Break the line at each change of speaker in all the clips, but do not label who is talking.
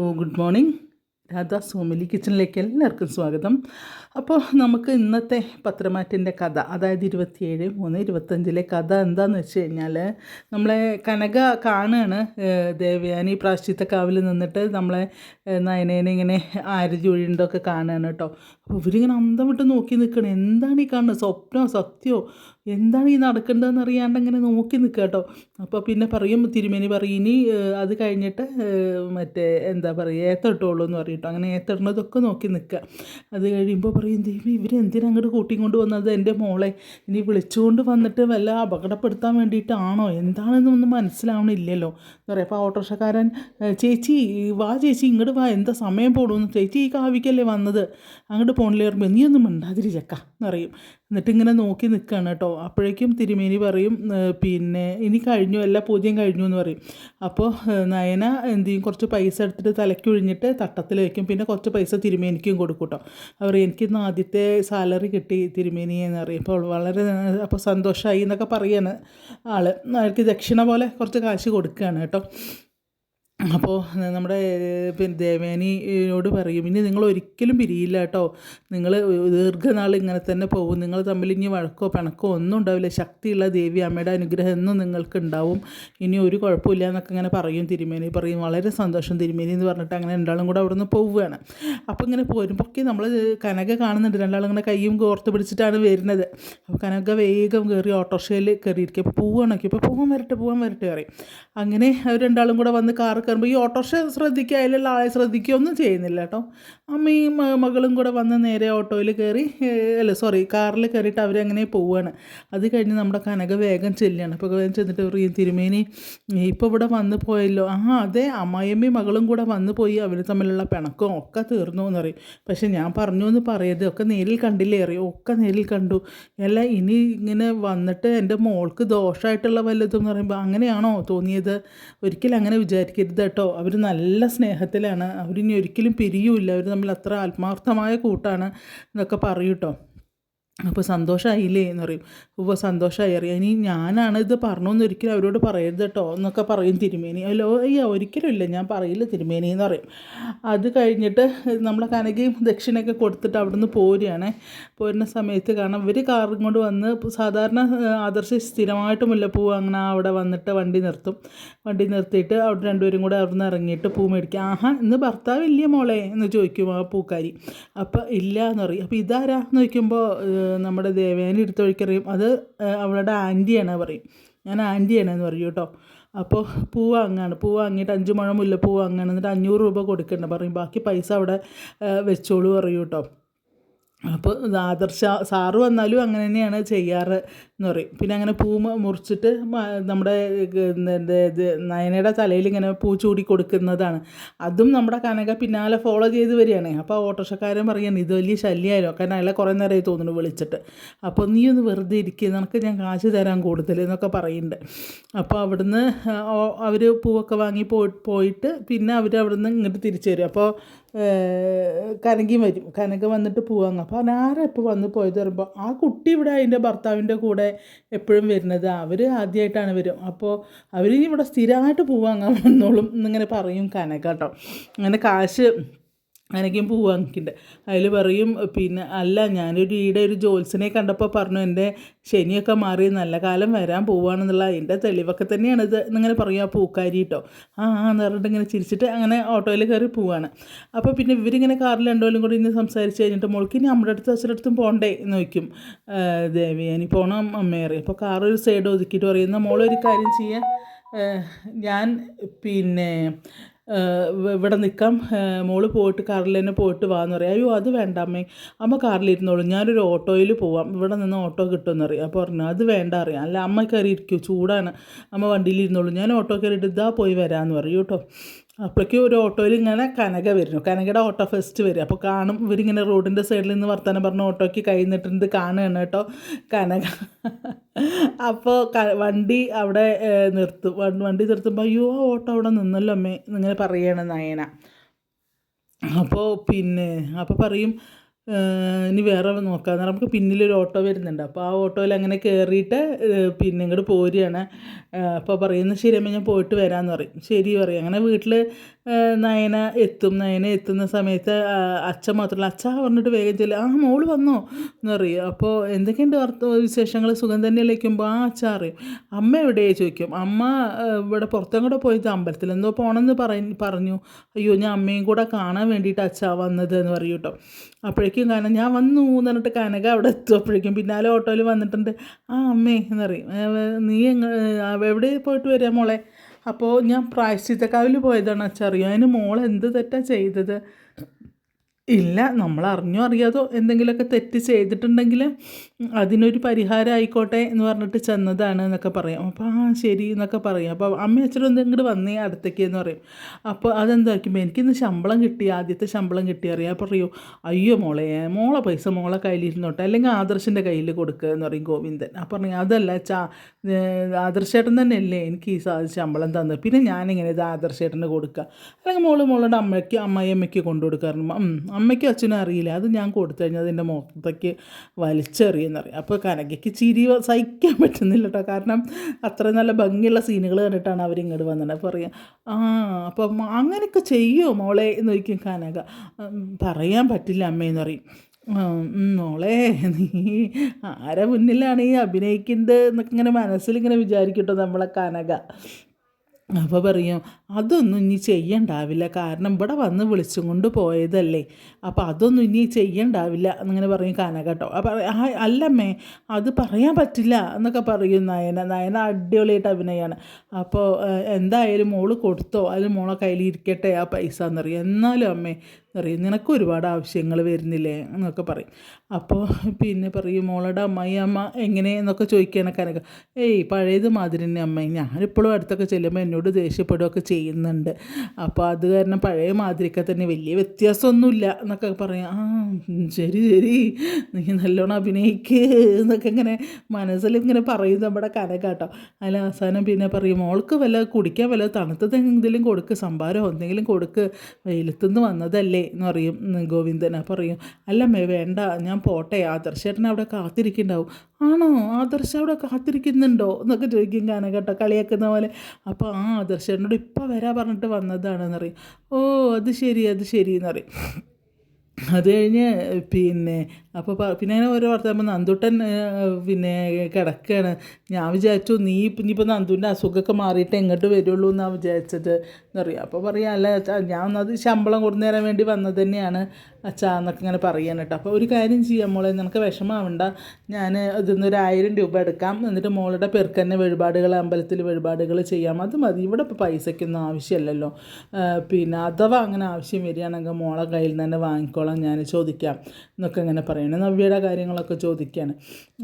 ഓ good morning Radha Somili കിച്ചണിലേക്ക് എല്ലാവർക്കും സ്വാഗതം. അപ്പോൾ നമുക്ക് ഇന്നത്തെ പത്രമാറ്റിന്റെ കഥ അതായത് ഇരുപത്തിയേഴ് മൂന്ന് ഇരുപത്തഞ്ചിലെ കഥ എന്താണെന്ന് വെച്ച് കഴിഞ്ഞാൽ നമ്മളെ കനക കാണുകയാണ് ദേവയാനി പ്രാശ്ചിത്ത കാവിൽ നിന്നിട്ട് നമ്മളെ നയനേനെ ഇങ്ങനെ ആരജൊഴിയുണ്ടൊക്കെ കാണുകയാണ് കേട്ടോ. അപ്പോൾ ഇവരിങ്ങനെ അന്തം വിട്ട് നോക്കി നിൽക്കണം. എന്താണ് ഈ കാണുന്നത്? സ്വപ്നമോ സത്യമോ എന്താണ് ഈ നടക്കേണ്ടതെന്ന് അറിയാണ്ട് അങ്ങനെ നോക്കി നിൽക്കുക കേട്ടോ അപ്പോൾ പിന്നെ പറയും തിരുമേനി പറയും ഇനി അത് കഴിഞ്ഞിട്ട് മറ്റേ എന്താ പറയുക ഏത്തട്ടുള്ളൂ എന്ന് പറയും അങ്ങനെ ഏത്തടുന്നതൊക്കെ നോക്കി നിൽക്കുക അത് കഴിയുമ്പോൾ പറയും ദൈവം ഇവരെന്തിനാ അങ്ങോട്ട് കൂട്ടിയും കൊണ്ട് വന്നത്? എന്റെ മോളെ ഇനി വിളിച്ചുകൊണ്ട് വന്നിട്ട് വല്ല അപകടപ്പെടുത്താൻ വേണ്ടിയിട്ടാണോ? എന്താണെന്നൊന്നും മനസ്സിലാവണില്ലല്ലോ. എന്ന് പറയാം. അപ്പോൾ ഓട്ടോറിക്ഷക്കാരൻ ചേച്ചി വാ ചേച്ചി ഇങ്ങോട്ട് വാ എന്താ സമയം പോടുമെന്ന് ചേച്ചി ഈ കാവിക്കല്ലേ വന്നത്. അങ്ങോട്ട് പോണില്ലേ? നീ ഒന്നും മിണ്ടാതിരി എന്ന് പറയും. എന്നിട്ട് ഇങ്ങനെ നോക്കി നിൽക്കുകയാണ് കേട്ടോ. അപ്പോഴേക്കും തിരുമേനി പറയും പിന്നെ ഇനി കഴിഞ്ഞു എല്ലാ പൂജയും കഴിഞ്ഞു എന്ന് പറയും. അപ്പോൾ നയന എന്ത് ചെയ്യും? കുറച്ച് പൈസ എടുത്തിട്ട് തലയ്ക്കൊഴിഞ്ഞിട്ട് തട്ടത്തിൽ വയ്ക്കും പിന്നെ കുറച്ച് പൈസ തിരുമേനിക്കും കൊടുക്കും കേട്ടോ. അവർ എനിക്കിന്ന് ആദ്യത്തെ സാലറി കിട്ടി തിരുമേനി എന്ന് പറയും. അപ്പോൾ വളരെ അപ്പോൾ സന്തോഷമായി എന്നൊക്കെ പറയാണ് ആൾ അയാൾക്ക് ദക്ഷിണ പോലെ കുറച്ച് കാശ് കൊടുക്കുകയാണ് കേട്ടോ. അപ്പോൾ നമ്മുടെ പിന്നെ ദേവേനിയോട് പറയും ഇനി നിങ്ങൾ ഒരിക്കലും പിരിയില്ല കേട്ടോ. നിങ്ങൾ ദീർഘനാൾ ഇങ്ങനെ തന്നെ പോകും. നിങ്ങൾ തമ്മിൽ ഇനി വഴക്കോ പിണക്കോ ഒന്നും ഉണ്ടാവില്ല. ശക്തിയുള്ള ദേവി അമ്മയുടെ അനുഗ്രഹം എന്നും നിങ്ങൾക്ക് ഉണ്ടാവും ഇനി ഒരു കുഴപ്പമില്ല എന്നൊക്കെ ഇങ്ങനെ പറയും തിരുമേനി. പറയും വളരെ സന്തോഷം തിരുമേനി എന്ന് പറഞ്ഞിട്ട് അങ്ങനെ രണ്ടാളും കൂടെ അവിടെ നിന്ന് പോവുകയാണ്. അപ്പോൾ ഇങ്ങനെ പോരുമ്പോഴൊക്കെ നമ്മൾ കനക കാണുന്നുണ്ട്. രണ്ടാളും ഇങ്ങനെ കൈയും കോർത്ത് പിടിച്ചിട്ടാണ് വരുന്നത്. അപ്പോൾ കനക വേഗം കയറി ഓട്ടോറിക്ഷയിൽ കയറിയിരിക്കും. അപ്പോൾ പോവുകയാണെങ്കിൽ ഇപ്പോൾ പോകാൻ വരട്ടെ പോകാൻ വരട്ടെ പറയും. അങ്ങനെ അവർ രണ്ടാളും കൂടെ വന്ന് കാറ് കയറുമ്പോൾ ഈ ഓട്ടോറിക്ഷ ശ്രദ്ധിക്കുക അതിലുള്ള ആളെ ശ്രദ്ധിക്കുക ഒന്നും ചെയ്യുന്നില്ല കേട്ടോ. അമ്മയും മകളും കൂടെ വന്ന് നേരെ ഓട്ടോയിൽ കയറി അല്ല സോറി കാറിൽ കയറിയിട്ട് അവരങ്ങനെ പോവുകയാണ് അത് കഴിഞ്ഞ് നമ്മുടെ കനക വേഗം ചെല്ലുകയാണ്. അപ്പോൾ വേഗം ചെന്നിട്ട് പറയും തിരുമേനി ഇപ്പോൾ ഇവിടെ വന്ന് പോയല്ലോ. ആ അതെ അമ്മായിയമ്മയും മകളും കൂടെ വന്ന് പോയി അവർ തമ്മിലുള്ള പിണക്കവും ഒക്കെ തീർന്നു എന്ന് പറയും. പക്ഷെ ഞാൻ പറഞ്ഞു എന്ന് പറയരുത് ഒക്കെ നേരിൽ കണ്ടില്ലേ? അറിയും ഒക്കെ നേരിൽ കണ്ടു. അല്ല ഇനി ഇങ്ങനെ വന്നിട്ട് എന്റെ മോൾക്ക് ദോഷമായിട്ടുള്ള വല്ലതും എന്ന് പറയുമ്പോൾ അങ്ങനെയാണോ തോന്നിയത്? ഒരിക്കലും അങ്ങനെ വിചാരിക്കരുത്. കേട്ടോ അവർ നല്ല സ്നേഹത്തിലാണ്. അവരിനി ഒരിക്കലും പിരിയുമില്ല അവർ തമ്മിൽ അത്ര ആത്മാർത്ഥമായ കൂട്ടാണ് എന്നൊക്കെ പറയും അപ്പോൾ സന്തോഷമായില്ലേ എന്ന് പറയും. അപ്പോൾ സന്തോഷമായി അറിയാം. ഇനി ഞാനാണ് ഇത് പറഞ്ഞൊന്നും ഒരിക്കലും അവരോട് പറയരുത് കേട്ടോ എന്നൊക്കെ പറയും തിരുമേനി. അല്ലോ അയ്യോ ഒരിക്കലും ഇല്ല. ഞാൻ പറയില്ല തിരുമേനി എന്ന് പറയും. അത് കഴിഞ്ഞിട്ട് നമ്മളെ കനകയും ദക്ഷിണയൊക്കെ കൊടുത്തിട്ട് അവിടുന്ന് പോരുകയാണ്. പോരുന്ന സമയത്ത് കാരണം ഇവർ കാറും കൊണ്ട് വന്ന് സാധാരണ ആദർശ സ്ഥിരമായിട്ട് മുല്ലപ്പൂ അങ്ങനെ അവിടെ വന്നിട്ട് വണ്ടി നിർത്തും. വണ്ടി നിർത്തിയിട്ട് അവിടെ രണ്ടുപേരും കൂടെ അവിടെ നിന്ന് ഇറങ്ങിയിട്ട് പൂ മേടിക്കുക ആഹാ ഇന്ന് ഭർത്താവ് ഇല്ല മോളെ എന്ന് ചോദിക്കും ആ പൂക്കാരി. അപ്പോൾ ഇല്ല എന്ന് പറയും. അപ്പോൾ ഇതാരാ എന്ന് ചോദിക്കുമ്പോൾ നമ്മുടെ ദേവേനെ എടുത്ത് വഴിക്കറിയും അത് അവളുടെ ആന്റിയാണ് പറയും. ഞാൻ ആന്റിയാണ് എന്ന് പറയും കേട്ടോ. അപ്പോൾ പൂ വാങ്ങാണ്. പൂ വാങ്ങിയിട്ട് അഞ്ച് മുഴം മുല്ലപ്പൂ വാങ്ങാണ്. എന്നിട്ട് അഞ്ഞൂറ് രൂപ കൊടുക്കണ്ട. പറയും. ബാക്കി പൈസ അവിടെ വെച്ചോളൂ പറയും കേട്ടോ. അപ്പോൾ ആദർശ സാറ് വന്നാലും അങ്ങനെ തന്നെയാണ് ചെയ്യാറ്. എന്ന് പറയും. പിന്നെ അങ്ങനെ പൂ മുറിച്ചിട്ട് നമ്മുടെ ഇത് നയനയുടെ തലയിൽ ഇങ്ങനെ പൂ ചൂടി കൊടുക്കുന്നതാണ്. അതും നമ്മുടെ കനക പിന്നാലെ ഫോളോ ചെയ്ത് വരികയാണ്. അപ്പോൾ ഓട്ടോറിക്ഷക്കാരൻ പറയാണ് ഇത് വലിയ ശല്യമായാലോ കാരണം അയാളെ കുറേ നേരമായി തോന്നുന്നു വിളിച്ചിട്ട്. അപ്പോൾ നീ ഒന്ന് വെറുതെ ഇരിക്കുക നിനക്ക് ഞാൻ കാശ് തരാൻ കൂടുതൽ എന്നൊക്കെ പറയുന്നുണ്ട്. അപ്പോൾ അവിടുന്ന് അവർ പൂവൊക്കെ വാങ്ങി പോയി പോയിട്ട് പിന്നെ അവർ അവിടുന്ന് ഇങ്ങോട്ട് തിരിച്ചു വരും. അപ്പോൾ കനകി വരും. കനക വന്നിട്ട് പോവാങ്ങ അപ്പോൾ ആരാ ഇപ്പോൾ വന്ന് പോയത് പറയുമ്പോൾ ആ കുട്ടി ഇവിടെ അതിന്റെ ഭർത്താവിന്റെ കൂടെ എപ്പോഴും വരുന്നത്. അവർ ആദ്യമായിട്ടാണ് വരും. അപ്പോൾ അവർ ഇവിടെ സ്ഥിരമായിട്ട് പൂവാങ്ങാൻ വന്നോളും എന്നിങ്ങനെ പറയും കനക കേട്ടോ. അങ്ങനെ കാശ് അനക്കും പൂ വാങ്ങിക്കുന്നുണ്ട് അതിൽ പറയും പിന്നെ അല്ല ഞാനൊരു ഈടെ ഒരു ജോത്സനെ കണ്ടപ്പോൾ പറഞ്ഞു എന്റെ ശനിയൊക്കെ മാറി നല്ല കാലം വരാൻ പോവുകയാണെന്നുള്ള അതിന്റെ തെളിവൊക്കെ തന്നെയാണ് ഇത്. എന്നിങ്ങനെ പറയും ആ പൂക്കാരി കേട്ടോ ആ ആ എന്ന് പറഞ്ഞിട്ട് ഇങ്ങനെ ചിരിച്ചിട്ട് അങ്ങനെ ഓട്ടോയിൽ കയറി പോവാണ്. അപ്പോൾ പിന്നെ ഇവരിങ്ങനെ കാറിൽ രണ്ടുപോലും കൂടി ഇന്ന് സംസാരിച്ച് കഴിഞ്ഞിട്ട് മോൾക്ക് ഇനി നമ്മുടെ അടുത്ത് അച്ഛന്റെ അടുത്തും പോകണ്ടേ എന്ന് വയ്ക്കും ദേവി ഇനി പോകണം അമ്മേറി അപ്പോൾ കാർ ഒരു സൈഡ് ഒതുക്കിയിട്ട് പറയുന്ന മോളൊരു കാര്യം ചെയ്യാൻ ഞാൻ പിന്നെ ഇവിടെ നിൽക്കാം മോൾ പോയിട്ട് കാറിൽ തന്നെ പോയിട്ട് വാന്ന് പറയാം. അയ്യോ അത് വേണ്ട അമ്മേ. അമ്മ കാറിലിരുന്നോളൂ. ഞാനൊരു ഓട്ടോയിൽ പോവാം. ഇവിടെ നിന്ന് ഓട്ടോ കിട്ടുമെന്ന് അറിയാം അപ്പോൾ പറഞ്ഞു അത് വേണ്ട അറിയാം. അല്ല അമ്മ കയറി ഇരിക്കൂ ചൂടാണ്. അമ്മ വണ്ടിയിലിരുന്നോളൂ. ഞാൻ ഓട്ടോ കയറിയിട്ട് ഇതാ പോയി വരാമെന്ന് പറയൂ കേട്ടോ. അപ്പോഴേക്കും ഒരു ഓട്ടോയിൽ ഇങ്ങനെ കനക വരുന്നു. കനകയുടെ ഓട്ടോ ഫസ്റ്റ് വരും അപ്പോൾ കാണും ഇവരിങ്ങനെ റോഡിന്റെ സൈഡിൽ നിന്ന് വർത്തമാനം പറഞ്ഞ ഓട്ടോയ്ക്ക് കൈ നിട്ടിട്ട് കാണുകയാണ് കേട്ടോ. കനക. അപ്പോൾ വണ്ടി അവിടെ നിർത്തും. വണ്ടി- നിർത്തുമ്പോൾ അയ്യോ ഓട്ടോ അവിടെ നിന്നല്ലോ അമ്മേ എന്നിങ്ങനെ പറയുകയാണ് നയന. അപ്പോൾ പിന്നെ അപ്പോൾ പറയും ഇനി വേറെ നോക്കാം. എന്ന് നമുക്ക് പിന്നിലൊരു ഓട്ടോ വരുന്നുണ്ട്. അപ്പോൾ ആ ഓട്ടോയിൽ അങ്ങനെ കയറിയിട്ട് പിന്നെ ഇങ്ങോട്ട് പോരുകയാണ്. അപ്പോൾ പറയുന്നത് ശരി അമ്മ ഞാൻ പോയിട്ട് വരാമെന്ന് പറയും. ശരി പറയും. അങ്ങനെ വീട്ടിൽ നയന എത്തും നയന എത്തുന്ന സമയത്ത് അച്ഛൻ മാത്രമല്ല അച്ഛ പറഞ്ഞിട്ട് വേഗം ചെല്ലും. ആ മോൾ വന്നോ? എന്നറിയും അപ്പോൾ എന്തൊക്കെയുണ്ട് വിശേഷങ്ങൾ സുഖം തന്നെയല്ലേ വയ്ക്കുമ്പോൾ ആ അച്ഛ അറിയും അമ്മ എവിടെയാണ് ചോദിക്കും. അമ്മ ഇവിടെ പുറത്തും കൂടെ പോയത് അമ്പലത്തിൽ. എന്തോ പോകണമെന്ന് പറ- പറഞ്ഞു. അയ്യോ ഞാൻ അമ്മയും കൂടെ കാണാൻ വേണ്ടിയിട്ട് അച്ഛ വന്നത് എന്ന് പറയും കേട്ടോ. അപ്പോഴേക്കും കാരണം ഞാൻ വന്നു എന്ന് പറഞ്ഞിട്ട് കനക അവിടെ എത്തും. അപ്പോഴേക്കും പിന്നാലെ ഓട്ടോയിൽ വന്നിട്ടുണ്ട്. ആ അമ്മേ എന്നറിയും നീ എങ്ങ എവിടെ പോയിട്ട് വരിക മോളെ? അപ്പോൾ ഞാൻ പ്രായശ്ചിത്തക്കാവിൽ പോയതാണ് അച്ഛറിയോ അതിന് മോൾ എന്ത് തെറ്റാണ് ചെയ്തത്? ഇല്ല നമ്മൾ അറിഞ്ഞോ അറിയാതോ എന്തെങ്കിലുമൊക്കെ തെറ്റ് ചെയ്തിട്ടുണ്ടെങ്കിൽ അതിനൊരു പരിഹാരം ആയിക്കോട്ടെ എന്ന് പറഞ്ഞിട്ട് ചെന്നതാണ് എന്നൊക്കെ പറയാം. അപ്പോൾ ആ ശരി എന്നൊക്കെ പറയും. അപ്പോൾ അമ്മ അച്ഛനും എന്തെങ്കിലും ഇങ്ങോട്ട് വന്നേ അടുത്തേക്ക് എന്ന് പറയും. അപ്പോൾ അതെന്താക്കുമ്പോൾ എനിക്കിന്ന് ശമ്പളം കിട്ടി ആദ്യത്തെ ശമ്പളം കിട്ടി അറിയാം. അപ്പോൾ പറയൂ അയ്യോ മോളെ മോളെ പൈസ മോളെ കയ്യിലിരുന്നോട്ടെ അല്ലെങ്കിൽ ആദർശിന്റെ കയ്യിൽ കൊടുക്കുക എന്ന് പറയും ഗോവിന്ദൻ. അപ്പോൾ പറഞ്ഞു അതല്ല ചാ ആദർശേട്ടൻ തന്നെയല്ലേ എനിക്ക് ഈ ശമ്പളം തന്നത് പിന്നെ ഞാനിങ്ങനെ ഇത് ആദർശേട്ടന് കൊടുക്കുക അല്ലെങ്കിൽ മോൾ മോളുടെ അമ്മയ്ക്ക് അമ്മയമ്മയ്ക്ക് കൊണ്ടു കൊടുക്കാറുണ്ട്. അമ്മയ്ക്കും അച്ഛനും അറിയില്ല. അത് ഞാൻ കൊടുത്തു കഴിഞ്ഞാൽ അതിന്റെ മുഖത്തേക്ക് വലിച്ചെറിയെന്നറിയാം അപ്പോൾ കനകയ്ക്ക് ചിരി സഹിക്കാൻ പറ്റുന്നില്ല കേട്ടോ. കാരണം അത്ര നല്ല ഭംഗിയുള്ള സീനുകൾ കണ്ടിട്ടാണ് അവരിങ്ങോട്ട് വന്നത്. അപ്പോൾ പറയാം ആ അപ്പം അങ്ങനെയൊക്കെ ചെയ്യുമോ മോളെ എന്ന് ചോദിക്കും കനക. പറയാൻ പറ്റില്ല അമ്മയെന്ന് പറയും. മോളെ നീ ആരെ മുന്നിലാണ് ഈ അഭിനയിക്കുന്നത് എന്നൊക്കെ ഇങ്ങനെ മനസ്സിലിങ്ങനെ വിചാരിക്കട്ടോ നമ്മളെ കനക. അപ്പോൾ പറയും അതൊന്നും ഇനി ചെയ്യണ്ടാവില്ല. കാരണം ഇവിടെ വന്ന് വിളിച്ചും കൊണ്ട് പോയതല്ലേ. അപ്പോൾ അതൊന്നും ഇനി ചെയ്യണ്ടാവില്ല. എന്നിങ്ങനെ പറയും കാന കേട്ടോ. അപ്പോൾ അല്ലമ്മേ അത് പറയാൻ പറ്റില്ല എന്നൊക്കെ പറയും നയന. നയന അടിപൊളിയായിട്ട് അഭിനയമാണ് അപ്പോൾ എന്തായാലും മോൾ കൊടുത്തോ? അതിൽ മോളെ കയ്യിൽ ഇരിക്കട്ടെ ആ പൈസ എന്നറിയാം. എന്നാലും അമ്മേ എന്നറിയും നിനക്ക് ഒരുപാട് ആവശ്യങ്ങൾ വരുന്നില്ലേ? എന്നൊക്കെ പറയും. അപ്പോൾ പിന്നെ പറയും മോളുടെ അമ്മായി അമ്മ എങ്ങനെ? എന്നൊക്കെ ചോദിക്കുകയാണ് ഏയ് പഴയത് മാതിരി തന്നെ അമ്മ ഞാനിപ്പോഴും അടുത്തൊക്കെ ചെല്ലുമ്പോൾ എന്നോട് ദേഷ്യപ്പെടുകയൊക്കെ ചെയ്യുന്നുണ്ട്. അപ്പോൾ അത് കാരണം പഴയ മാതിരിയൊക്കെ തന്നെ വലിയ വ്യത്യാസമൊന്നുമില്ല എന്നൊക്കെ പറയാം. ആ ശരി ശരി. നീ നല്ലോണം അഭിനയിക്ക് എന്നൊക്കെ ഇങ്ങനെ മനസ്സിൽ ഇങ്ങനെ പറയും നമ്മുടെ കനക കേട്ടോ. അതിൽ അവസാനം പിന്നെ പറയും മോൾക്ക് വല്ല കുടിക്കാൻ വല്ല തണുത്തത് എന്തെങ്കിലും കൊടുക്ക് സംഭാരം എന്തെങ്കിലും കൊടുക്ക്. വെയിലത്തുനിന്ന് വന്നതല്ലേ എന്ന് പറയും ഗോവിന്ദൻ. പറയും അല്ലമ്മേ വേണ്ട ഞാൻ പോട്ടെ ആദർശേട്ടൻ അവിടെ കാത്തിരിക്കുന്നുണ്ടാവും. ആണോ? ആദർശ അവിടെ കാത്തിരിക്കുന്നുണ്ടോ? എന്നൊക്കെ ചോദിക്കും കാന കേട്ടോ കളിയാക്കുന്ന പോലെ. അപ്പോൾ ആ ആദർശേട്ടനോട് ഇപ്പോൾ വരാ പറഞ്ഞിട്ട് വന്നതാണെന്ന് പറയും. ഓ അത് ശരി അത് ശരി എന്ന് പറയും. അത് കഴിഞ്ഞ് പിന്നെ അപ്പോൾ പിന്നെ അങ്ങനെ ഓരോ വർത്തമാനം നന്ദുട്ടൻ പിന്നെ കിടക്കുകയാണ് ഞാൻ വിചാരിച്ചു നീ ഇനിയിപ്പോൾ നന്ദുവിന്റെ അസുഖമൊക്കെ മാറിയിട്ട് എങ്ങോട്ട് വരുള്ളൂ എന്നാണ് വിചാരിച്ചത് പറയുക അപ്പോൾ പറയാം അല്ല ഞാൻ ഒന്നത് ശമ്പളം കൊടുത്തു തരാൻ വേണ്ടി വന്നത് തന്നെയാണ് അച്ഛാ എന്നൊക്കെ ഇങ്ങനെ പറയാൻ കേട്ടോ. അപ്പോൾ ഒരു കാര്യം ചെയ്യാം മോളെ നിനക്ക് വിഷമാവണ്ട. ഞാൻ ഇതിന്ന് ഒരു ആയിരം രൂപ എടുക്കാം. എന്നിട്ട് മോളുടെ പെർക്കന്നെ വഴിപാടുകൾ അമ്പലത്തിൽ വഴിപാടുകൾ ചെയ്യാം. അത് മതി. ഇവിടെ ഇപ്പോൾ പൈസയ്ക്കൊന്നും ആവശ്യമല്ലല്ലോ. പിന്നെ അഥവാ അങ്ങനെ ആവശ്യം വരികയാണെങ്കിൽ മോളെ കയ്യിൽ നിന്ന് തന്നെ വാങ്ങിക്കോളാം. ഞാൻ ചോദിക്കാം എന്നൊക്കെ ഇങ്ങനെ പറയണം. നവ്യയുടെ കാര്യങ്ങളൊക്കെ ചോദിക്കുകയാണ്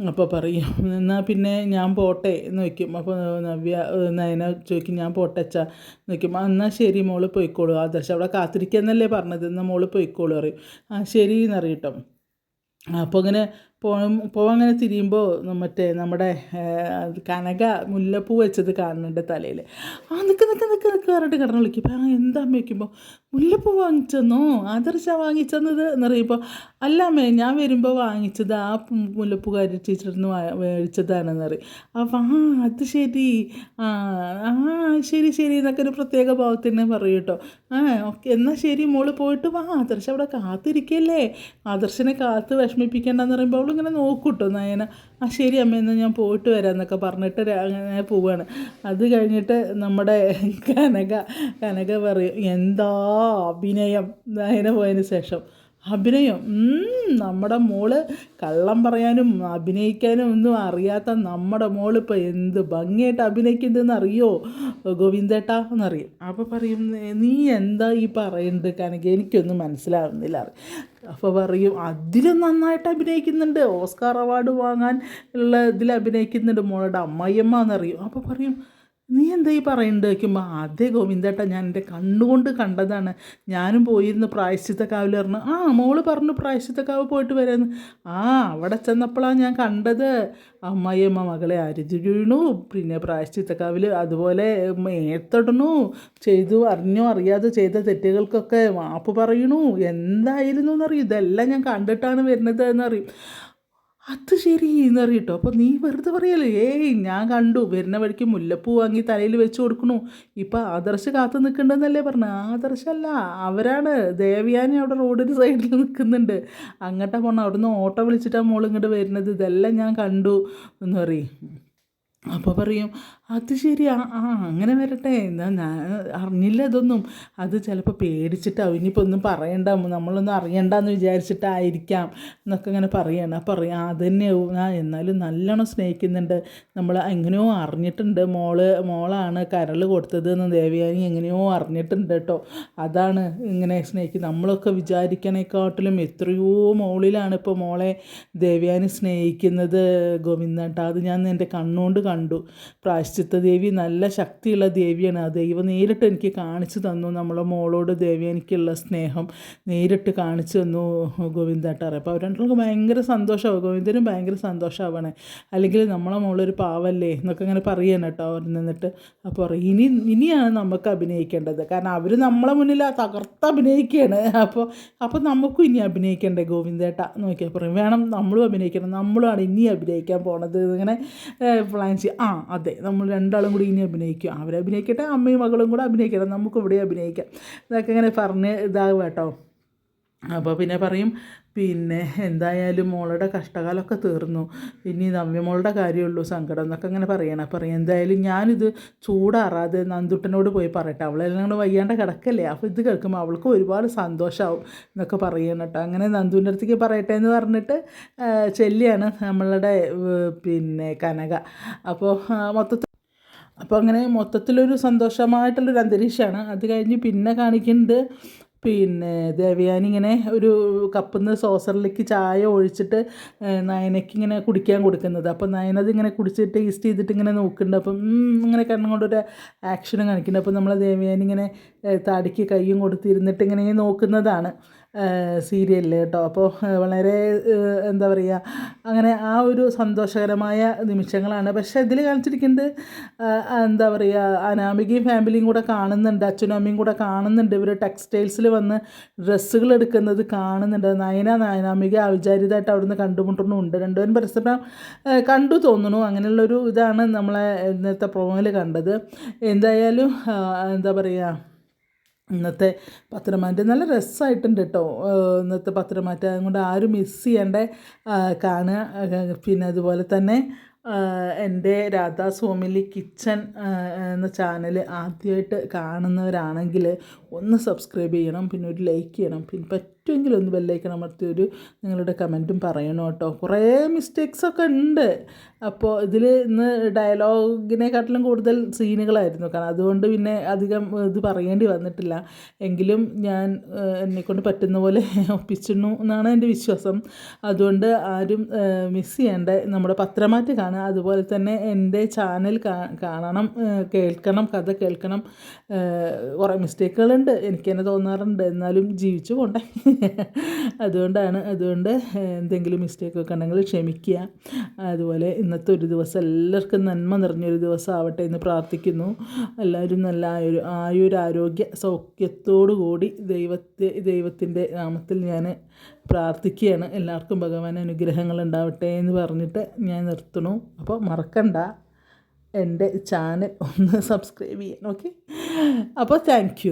അപ്പോൾ പറയും എന്നാൽ പിന്നെ ഞാൻ പോട്ടെ എന്ന് വയ്ക്കും അപ്പോൾ നവ്യ നയന ചോദിക്കും ഞാൻ പോട്ടെ അച്ഛാ എന്ന് വയ്ക്കും എന്നാൽ ശരി മോൾ പോയിക്കോളൂ. ആദർശം അവിടെ കാത്തിരിക്കാന്നല്ലേ പറഞ്ഞത്. എന്നാൽ മോൾ പോയിക്കോളൂ പറയും. ആ ശരി എന്നറിയട്ടോ അപ്പോൾ ഇങ്ങനെ പോ പോകും അങ്ങനെ തിരിയുമ്പോൾ മറ്റേ നമ്മുടെ കനക മുല്ലപ്പൂ വെച്ചത് കാണുന്നുണ്ട് തലയിൽ ആ നിൽക്ക് നിൽക്ക് നിൽക്ക് നിൽക്ക് പറഞ്ഞിട്ട് കിടന്ന് വിളിക്കും. ആ എന്താ വയ്ക്കുമ്പോൾ മുല്ലപ്പൂ വാങ്ങിച്ചെന്നോ? ആദർശ വാങ്ങിച്ചെന്നത് എന്നറിയുമ്പോൾ അല്ല അമ്മേ ഞാൻ വരുമ്പോൾ വാങ്ങിച്ചത് ആ പു- മുല്ലപ്പൂ കാരി ടീച്ചറിന് മേടിച്ചതാണെന്ന് പറയും. അപ്പോൾ ആ അത് ശരി. ആ ആ ശരി ശരി എന്നൊക്കെ ഒരു പ്രത്യേക ഭാവത്തിന് പറയും കേട്ടോ. ആ ഓക്കെ എന്നാൽ ശരി മോൾ പോയിട്ട് വാ. ആദർശ അവിടെ കാത്തിരിക്കല്ലേ? ആദർശനെ കാത്ത് വിഷമിപ്പിക്കേണ്ടെന്ന് പറയുമ്പോൾ അവളിങ്ങനെ നോക്കൂട്ടോ നയന. ആ ശരി അമ്മ എന്നാൽ ഞാൻ പോയിട്ട് വരാം എന്നൊക്കെ പറഞ്ഞിട്ട് അങ്ങനെ പോവാണ്. അത് കഴിഞ്ഞിട്ട് നമ്മുടെ കനക കനക പറയും എന്താ അഭിനയം? നയന പോയതിന് ശേഷം. അഭിനയം. നമ്മുടെ മോൾ കള്ളം പറയാനും അഭിനയിക്കാനും ഒന്നും അറിയാത്ത നമ്മുടെ മോളിപ്പോൾ എന്ത് ഭംഗിയായിട്ട് അഭിനയിക്കുന്നതെന്ന് അറിയോ ഗോവിന്ദേട്ടാ എന്നറിയും? അപ്പോൾ പറയും നീ എന്താ ഈ പറയുന്നത് കാരണം എനിക്കൊന്നും മനസ്സിലാവുന്നില്ല. അപ്പോൾ പറയും അതിലും നന്നായിട്ട് അഭിനയിക്കുന്നുണ്ട്. ഓസ്കാർ അവാർഡ് വാങ്ങാൻ ഉള്ള ഇതിൽ അഭിനയിക്കുന്നുണ്ട് മോളുടെ അമ്മായിയമ്മ എന്നറിയും. അപ്പോൾ പറയും നീ എന്താ ഈ വയ്ക്കുമ്പോൾ അതേ ഗോവിന്ദേട്ടാ ഞാൻ എന്റെ കണ്ണുകൊണ്ട് കണ്ടതാണ്. ഞാനും പോയിരുന്നു പ്രായശ്ചിത്തക്കാവിൽ പറഞ്ഞു ആ മോൾ പറഞ്ഞു പ്രായശ്ചിത്തക്കാവ് പോയിട്ട് വരാമെന്ന് ആ അവിടെ ചെന്നപ്പോഴാണ് ഞാൻ കണ്ടത്. അമ്മായിയമ്മ മകളെ അരുതി വീണു പിന്നെ പ്രായശ്ചിത്തക്കാവിൽ അതുപോലെ ഏത്തടണു ചെയ്തു അറിഞ്ഞോ അറിയാതെ ചെയ്ത തെറ്റുകൾക്കൊക്കെ മാപ്പ് പറയണു. എന്തായിരുന്നു എന്നറിയും ഇതെല്ലാം ഞാൻ കണ്ടിട്ടാണ് വരുന്നത് എന്നറിയും. അത് ശരി എന്ന് അറിയട്ടോ. അപ്പോൾ നീ വെറുതെ പറയല്ലേ ഏയ് ഞാൻ കണ്ടു വരുന്ന വഴിക്ക് മുല്ലപ്പൂ വാങ്ങി തലയിൽ വെച്ച് കൊടുക്കണു. ഇപ്പം ആദർശ് കാത്തു നിൽക്കണ്ടെന്നല്ലേ പറഞ്ഞു? ആദർശല്ല അവരാണ്. ദേവിയാനി അവിടെ റോഡിന് സൈഡിൽ നിൽക്കുന്നുണ്ട്. അങ്ങോട്ടാ പോണം അവിടുന്ന് ഓട്ടോ വിളിച്ചിട്ടാണ് മോളിങ്ങോട്ട് വരുന്നത്. ഇതെല്ലാം ഞാൻ കണ്ടു എന്ന് പറയും. അപ്പോൾ പറയും അത് ശരിയാ. ആ അങ്ങനെ വരട്ടെ. എന്നാ ഞാൻ അറിഞ്ഞില്ല ഇതൊന്നും. അത് ചിലപ്പോൾ പേടിച്ചിട്ടാവും. ഇനിയിപ്പോൾ ഒന്നും പറയണ്ട. നമ്മളൊന്നും അറിയണ്ടെന്ന് വിചാരിച്ചിട്ടായിരിക്കാം എന്നൊക്കെ ഇങ്ങനെ പറയാണ്. അപ്പം അറിയാം അത് തന്നെയാവും ആ എന്നാലും നല്ലോണം സ്നേഹിക്കുന്നുണ്ട്. നമ്മൾ എങ്ങനെയോ അറിഞ്ഞിട്ടുണ്ട്. മോൾ മോളാണ് കരൾ കൊടുത്തത് എന്ന് ദേവയാനി എങ്ങനെയോ അറിഞ്ഞിട്ടുണ്ട് കേട്ടോ. അതാണ് ഇങ്ങനെ സ്നേഹിക്കുന്നത് നമ്മളൊക്കെ വിചാരിക്കണേക്കാട്ടിലും എത്രയോ മോളിലാണ് ഇപ്പോൾ മോളെ ദേവയാനി സ്നേഹിക്കുന്നത് ഗോവിന്ദ അത് ഞാൻ എന്റെ കണ്ണുകൊണ്ട് കണ്ടു. പ്രായശ്ചിത്ത ദേവി നല്ല ശക്തിയുള്ള ദേവിയാണ്. ആ ദൈവം നേരിട്ട് എനിക്ക് കാണിച്ചു തന്നു. നമ്മളെ മോളോട് ദേവി എനിക്കുള്ള സ്നേഹം നേരിട്ട് കാണിച്ചു തന്നു ഗോവിന്ദേട്ടാറ്. അപ്പോൾ അവരുടെ ഭയങ്കര സന്തോഷമാവും. ഗോവിന്ദനും ഭയങ്കര സന്തോഷമാവണേ. അല്ലെങ്കിൽ നമ്മളെ മോളൊരു പാവല്ലേ എന്നൊക്കെ ഇങ്ങനെ പറയണം കേട്ടോ അവർ നിന്നിട്ട്. അപ്പോൾ ഇനി ഇനിയാണ് നമുക്ക് അഭിനയിക്കേണ്ടത്. കാരണം അവർ നമ്മളെ മുന്നിൽ തകർത്ത് അഭിനയിക്കുകയാണ്. അപ്പോൾ അപ്പോൾ നമുക്കും ഇനി അഭിനയിക്കണ്ടേ ഗോവിന്ദേട്ട? നോക്കിയാൽ പറയും. വേണം നമ്മളും അഭിനയിക്കണം. നമ്മളുമാണ് ഇനി അഭിനയിക്കാൻ പോണത്. ഇങ്ങനെ പ്ലാൻ ചെയ്യുക ആ അതെ നമ്മൾ രണ്ടാളും കൂടി ഇനി അഭിനയിക്കും. അവരെ അഭിനയിക്കട്ടെ അമ്മയും മകളും കൂടെ അഭിനയിക്കട്ടെ നമുക്ക് ഇവിടെ അഭിനയിക്കാം. ഇതൊക്കെ ഇങ്ങനെ പറഞ്ഞ് ഇതാകും കേട്ടോ. അപ്പോൾ പിന്നെ പറയും പിന്നെ എന്തായാലും മോളുടെ കഷ്ടകാലമൊക്കെ തീർന്നു. ഇനി നവ്യമോളുടെ കാര്യമുള്ളൂ സങ്കടം എന്നൊക്കെ അങ്ങനെ പറയണം. പറയും എന്തായാലും ഞാനിത് ചൂടാറാതെ നന്ദുട്ടനോട് പോയി പറയട്ടെ. അവളെല്ലാം കൂടെ വയ്യാണ്ട് കിടക്കല്ലേ? അപ്പോൾ ഇത് കേൾക്കുമ്പോൾ അവൾക്ക് ഒരുപാട് സന്തോഷമാവും എന്നൊക്കെ പറയണം കേട്ടോ. അങ്ങനെ നന്ദുവിന്റെ അടുത്തേക്ക് പറയട്ടെ എന്ന് പറഞ്ഞിട്ട് ചെല്ലിയാണ് നമ്മളുടെ പിന്നെ കനക. അപ്പോൾ മൊത്തത്തിൽ അപ്പോൾ അങ്ങനെ മൊത്തത്തിലൊരു സന്തോഷമായിട്ടുള്ളൊരു അന്തരീക്ഷമാണ് അത് കഴിഞ്ഞ് പിന്നെ കാണിക്കുന്നത് പിന്നെ ദേവയാനി ഇങ്ങനെ ഒരു കപ്പിൽ നിന്ന് സോസറിലേക്ക് ചായ ഒഴിച്ചിട്ട് നയനയ്ക്ക് ഇങ്ങനെ കുടിക്കാൻ കൊടുക്കുന്നത്. അപ്പോൾ നയന അതിങ്ങനെ കുടിച്ച് ടേസ്റ്റ് ചെയ്തിട്ട് ഇങ്ങനെ നോക്കുന്നുണ്ട്. അപ്പം ഇങ്ങനെ കണ്ണും കൊണ്ടൊരു ആക്ഷനും കാണിക്കുന്നുണ്ട്. അപ്പോൾ നമ്മൾ ദേവയാനി ഇങ്ങനെ താടിക്ക് കൈയും കൊടുത്തിരുന്നിട്ട് ഇങ്ങനെ നോക്കുന്നതാണ്. സീരിയലിൽ കേട്ടോ. അപ്പോൾ വളരെ എന്താ പറയുക അങ്ങനെ ആ ഒരു സന്തോഷകരമായ നിമിഷങ്ങളാണ്. പക്ഷേ ഇതിൽ കാണിച്ചിരിക്കുന്നത് എന്താ പറയുക അനാമികയും ഫാമിലിയും കൂടെ കാണുന്നുണ്ട് അച്ഛനും അമ്മയും കൂടെ കാണുന്നുണ്ട്. ഇവർ ടെക്സ്റ്റൈൽസിൽ വന്ന് ഡ്രസ്സുകൾ എടുക്കുന്നത് കാണുന്നുണ്ട്. നയന നയനാമിക അവിചാരിതമായിട്ട് അവിടുന്ന് കണ്ടുമുട്ടുന്നുണ്ട് രണ്ടുപേരും പരസ്പരം കണ്ടു തോന്നുന്നു. അങ്ങനെയുള്ളൊരു ഇതാണ് നമ്മളെ ഇന്നത്തെ പ്രോമോയിൽ കണ്ടത്. എന്തായാലും എന്താ പറയുക ഇന്നത്തെ പത്രമാറ്റ നല്ല രസമായിട്ടുണ്ട് കേട്ടോ ഇന്നത്തെ പത്രമാറ്റ അതുകൊണ്ട് ആരും മിസ് ചെയ്യേണ്ട. കാണുക പിന്നെ അതുപോലെ തന്നെ എന്റെ രാധാ സോമിലി കിച്ചൺ എന്ന ചാനൽ ആദ്യമായിട്ട് കാണുന്നവരാണെങ്കിൽ ഒന്ന് സബ്സ്ക്രൈബ് ചെയ്യണം പിന്നെ ഒരു ലൈക്ക് ചെയ്യണം പിന്നെ പറ്റുമെങ്കിൽ ഒന്ന് ബെല്ലൈക്കൺ അമർത്തി ഒരു നിങ്ങളുടെ കമന്റും പറയണം കേട്ടോ. കുറേ മിസ്റ്റേക്സൊക്കെ ഉണ്ട്. അപ്പോൾ ഇതിൽ ഇന്ന് ഡയലോഗിനെക്കാട്ടിലും കൂടുതൽ സീനുകളായിരുന്നു. കാരണം അതുകൊണ്ട് പിന്നെ അധികം ഇത് പറയേണ്ടി വന്നിട്ടില്ല. എങ്കിലും ഞാൻ എന്നെക്കൊണ്ട് പറ്റുന്ന പോലെ ഒപ്പിച്ചിരുന്നു എന്നാണ് എന്റെ വിശ്വാസം. അതുകൊണ്ട് ആരും മിസ് ചെയ്യേണ്ട. നമ്മുടെ പത്രമാറ്റ് കാണുക. അതുപോലെ തന്നെ എന്റെ ചാനൽ കാണണം കേൾക്കണം കഥ കേൾക്കണം. കുറേ മിസ്റ്റേക്കുകളുണ്ട്. എനിക്ക് തന്നെ തോന്നാറുണ്ട്. എന്നാലും ജീവിച്ചു പോണ്ടേ അതുകൊണ്ടാണ് അതുകൊണ്ട് എന്തെങ്കിലും മിസ്റ്റേക്ക് ഒക്കെ ഉണ്ടെങ്കിൽ ക്ഷമിക്കുക. അതുപോലെ ഇന്നത്തെ ഒരു ദിവസം എല്ലാവർക്കും നന്മ നിറഞ്ഞൊരു ദിവസം ആവട്ടെ എന്ന് പ്രാർത്ഥിക്കുന്നു. എല്ലാവരും നല്ല ആയൊരു ആയുരാരോഗ്യ സൗഖ്യത്തോടു കൂടി ദൈവത്തെ ദൈവത്തിന്റെ നാമത്തിൽ ഞാൻ പ്രാർത്ഥിക്കുകയാണ്. എല്ലാവർക്കും ഭഗവാൻ അനുഗ്രഹങ്ങൾ ഉണ്ടാവട്ടെ എന്ന് പറഞ്ഞിട്ട് ഞാൻ നിർത്തണു അപ്പോൾ മറക്കണ്ട. എന്റെ ചാനൽ ഒന്ന് സബ്സ്ക്രൈബ് ചെയ്യാൻ ഓക്കെ അപ്പോൾ താങ്ക്